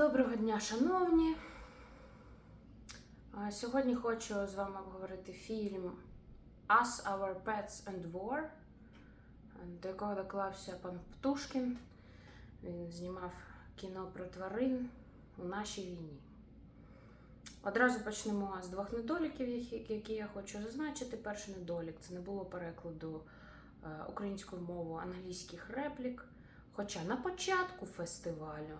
Доброго дня, шановні. Сьогодні хочу з вами обговорити фільм Us, Our Pets and War, до якого доклався пан Птушкін. Він знімав кіно про тварин у нашій війні. Одразу почнемо з двох недоліків, які я хочу зазначити. Перший недолік це не було перекладу е, українською мовою англійських реплік. Хоча на початку фестивалю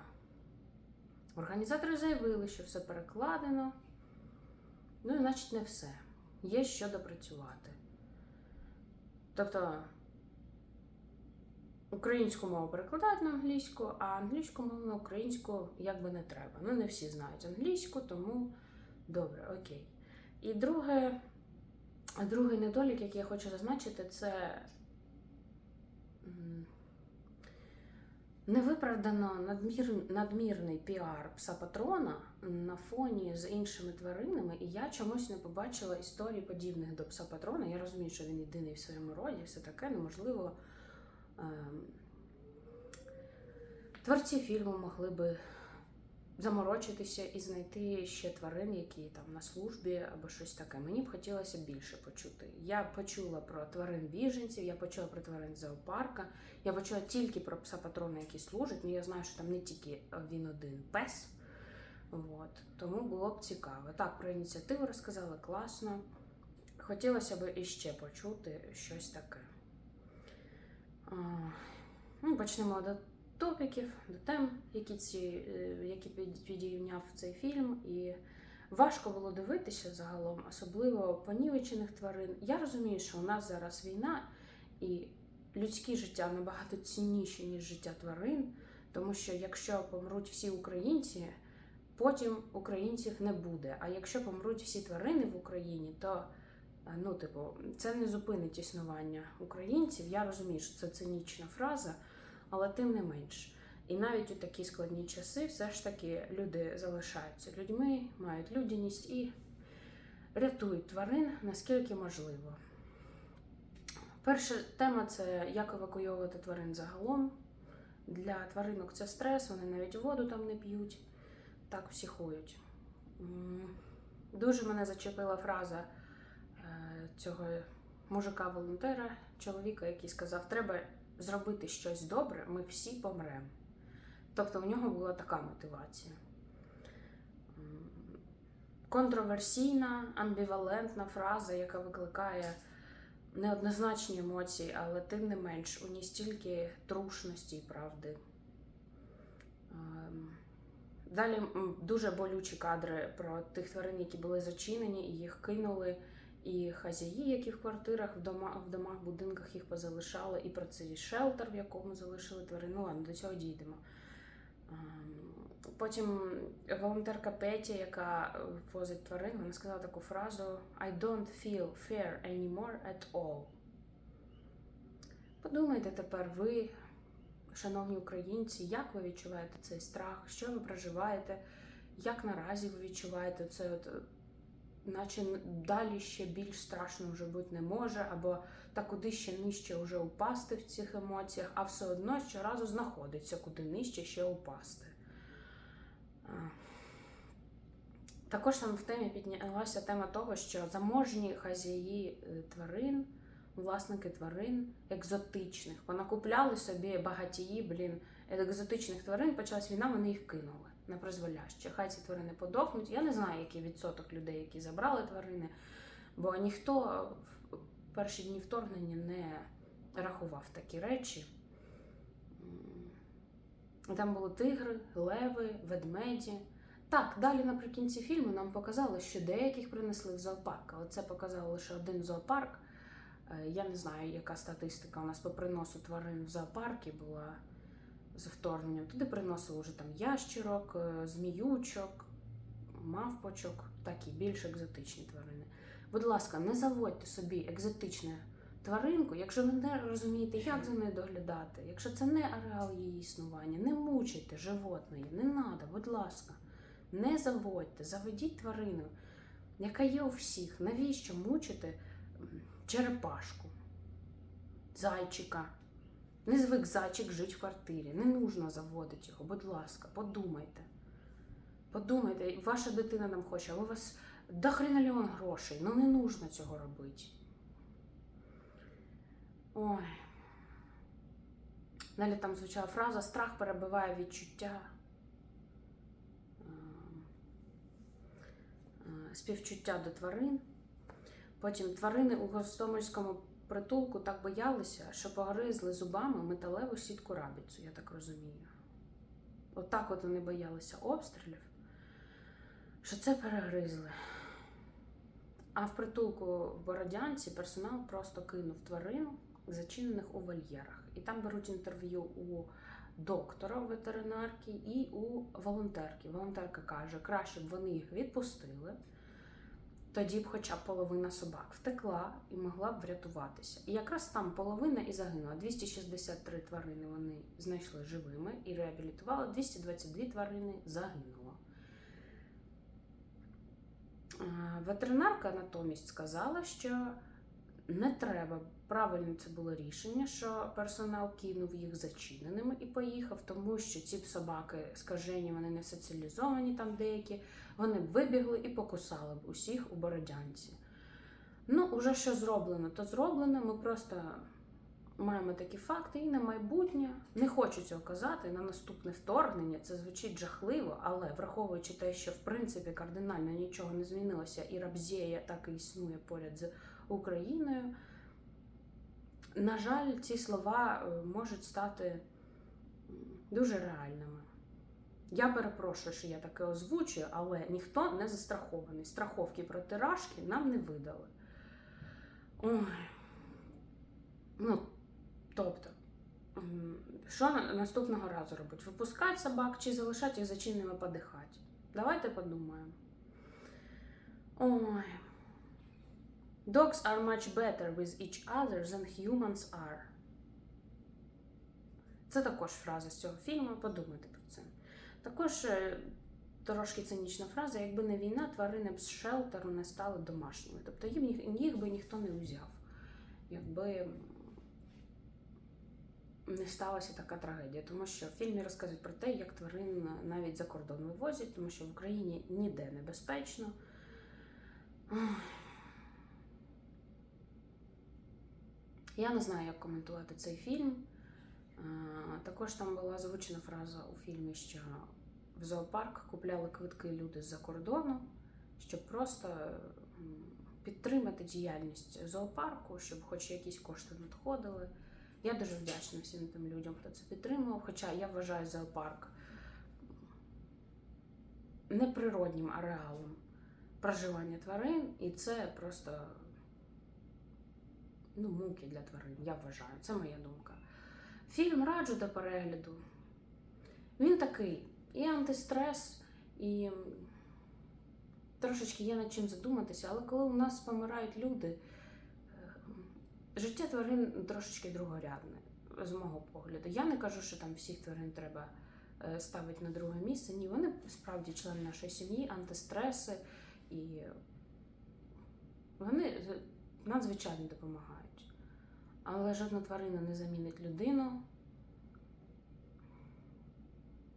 Організатори заявили, що все перекладено. Ну і значить не все. Є що допрацювати. Тобто українську мову перекладають на англійську, а англійську мову на українську як би не треба. Ну, не всі знають англійську, тому добре, окей. І друге, другий недолік, який я хочу зазначити, це. Невиправдано надмір, надмірний піар пса патрона на фоні з іншими тваринами, і я чомусь не побачила історій подібних до пса патрона. Я розумію, що він єдиний в своєму роді, все таке неможливо. Ем, творці фільму могли би заморочитися і знайти ще тварин, які там на службі або щось таке. Мені б хотілося більше почути. Я почула про тварин біженців, я почула про тварин зоопарка, я почула тільки про пса патрона, який служить. Ну я знаю, що там не тільки він один пес. От. Тому було б цікаво. Так, про ініціативу розказали класно. Хотілося б іще почути щось таке. Ну, почнемо топіків, до тем, які ці, е, які підійняв цей фільм. І важко було дивитися загалом, особливо понівечених тварин. Я розумію, що у нас зараз війна, і людське життя набагато цінніше, ніж життя тварин. Тому що якщо помруть всі українці, потім українців не буде. А якщо помруть всі тварини в Україні, то е, ну, типу, це не зупинить існування українців. Я розумію, що це цинічна фраза, але тим не менш. І навіть у такі складні часи все ж таки люди залишаються людьми, мають людяність і рятують тварин наскільки можливо. Перша тема це як евакуйовувати тварин загалом. Для тваринок це стрес, вони навіть воду там не п'ють, так психують. М, Дуже мене зачепила фраза е, цього мужика-волонтера, чоловіка, який сказав, треба зробити щось добре, ми всі помремо. Тобто у нього була така мотивація. Контроверсійна, амбівалентна фраза, яка викликає неоднозначні емоції, але тим не менш у ній стільки трушності і правди. Ем, Далі дуже болючі кадри про тих тварин, які були зачинені, і їх кинули, і хазяї, які в квартирах, в домах, в домах, будинках їх позалишали, і про цей шелтер, в якому залишили тварин. Ну ладно, до цього дійдемо. Ем, Потім волонтерка Петя, яка возить тварин, вона сказала таку фразу I don't feel fear anymore at all. Подумайте тепер ви, шановні українці, як ви відчуваєте цей страх, що ви проживаєте, як наразі ви відчуваєте це, наче далі ще більш страшно вже бути не може, або та куди ще нижче вже упасти в цих емоціях, а все одно щоразу знаходиться, куди нижче ще упасти. Також там в темі піднялася тема того, що заможні хазяї е, тварин, власники тварин екзотичних, понакупляли собі багатії, блін, екзотичних тварин, почалась війна, вони їх кинули на призволяще. Хай ці тварини подохнуть. Я не знаю, який відсоток людей, які забрали тварини, бо ніхто в перші дні вторгнення не рахував такі речі. Там були тигри, леви, ведмеді. Так, далі наприкінці фільму нам показали, що деяких принесли в зоопарк, але це показав лише один зоопарк. Е, Я не знаю, яка статистика у нас по приносу тварин в зоопарки була з вторгненням. Туди приносили вже там ящерок, е, зміючок, мавпочок, такі більш екзотичні тварини. Будь ласка, не заводьте собі екзотичну тваринку, якщо ви не розумієте, як за нею доглядати, якщо це не ареал її існування, не мучайте животної, не треба, будь ласка. Не заводьте, заведіть тварину, яка є у всіх. Навіщо мучити черепашку, зайчика? Не звик зайчик жити в квартирі. Не нужно заводити його, будь ласка, подумайте. Подумайте, ваша дитина нам хоче, але у вас дохренальон грошей. Ну не нужно цього робити. Ой. Далі там звучала фраза Страх перебиває відчуття. Ем, е, Співчуття до тварин. Потім тварини у Гостомельському притулку так боялися, що погризли зубами металеву сітку рабіцу, я так розумію. Отак от вони боялися обстрілів, що це перегризли. А в притулку в Бородянці персонал просто кинув тварину, зачинених у вольєрах. І там беруть інтерв'ю у доктора, ветеринарки і у волонтерки. Волонтерка каже, краще б вони їх відпустили. Тоді б хоча б половина собак втекла і могла б врятуватися. І якраз там половина і загинула. 263 тварини вони знайшли живими і реабілітували, 222 тварини загинуло. Ветеринарка натомість сказала, що не треба. Правильно це було рішення, що персонал кинув їх зачиненими і поїхав, тому що ці собаки скажені, вони не соціалізовані там деякі, вони б вибігли і покусали б усіх у Бородянці. Ну, уже що зроблено, то зроблено. Ми просто маємо такі факти і на майбутнє. Не хочу цього казати. На наступне вторгнення це звучить жахливо, але враховуючи те, що в принципі кардинально нічого не змінилося, і Рабзєя так і існує поряд з Україною. На жаль, ці слова е, можуть стати дуже реальними. Я перепрошую, що я таке озвучую, але ніхто не застрахований. Страховки проти рашки нам не видали. Ой. Ну, тобто, що наступного разу робити? Випускати собак чи залишати їх зачинними подихати? Давайте подумаємо. Ой. Dogs are much better with each other than humans are. Це також фраза з цього фільму. Подумайте про це. Також е, трошки цинічна фраза: якби не війна, тварини б з шелтеру не стали домашніми. Тобто їм їх би ніхто не узяв. Якби не сталася така трагедія. Тому що в фільмі розказують про те, як тварин навіть за кордон вивозять, тому що в Україні ніде небезпечно. Ой. Я не знаю, як коментувати цей фільм. Е, Також там була озвучена фраза у фільмі, що в зоопарк купляли квитки люди з-за кордону, щоб просто підтримати діяльність зоопарку, щоб хоч якісь кошти надходили. Я дуже вдячна всім тим людям, хто це підтримував. Хоча я вважаю зоопарк неприроднім ареалом проживання тварин, і це просто ну, муки для тварин, я вважаю. Це моя думка. Фільм раджу до перегляду. Він такий і антистрес, і трошечки є над чим задуматися, але коли у нас помирають люди, е, життя тварин трошечки другорядне, з мого погляду. Я не кажу, що там всіх тварин треба е, ставити на друге місце. Ні, вони справді члени нашої сім'ї, антистреси, і вони надзвичайно допомагають. Але жодна тварина не замінить людину.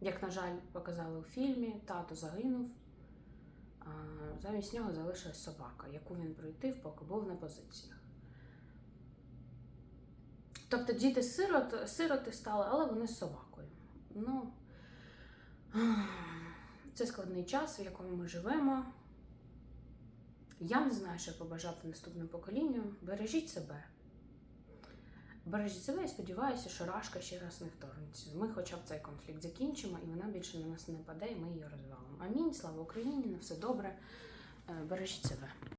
Як, на жаль, показали у фільмі, тато загинув, а замість нього залишилась собака, яку він пройтив, поки був на позиціях. Тобто діти сирот, сироти стали, але вони з собакою. Ну, це складний час, в якому ми живемо. Я не знаю, що побажати наступним поколінням. Бережіть себе. Бережіть себе і сподіваюся, що Рашка ще раз не вторгнеться. Ми хоча б цей конфлікт закінчимо, і вона більше на нас не паде, і ми її розвалимо. Амінь, слава Україні, на все добре. Е, Бережіть себе.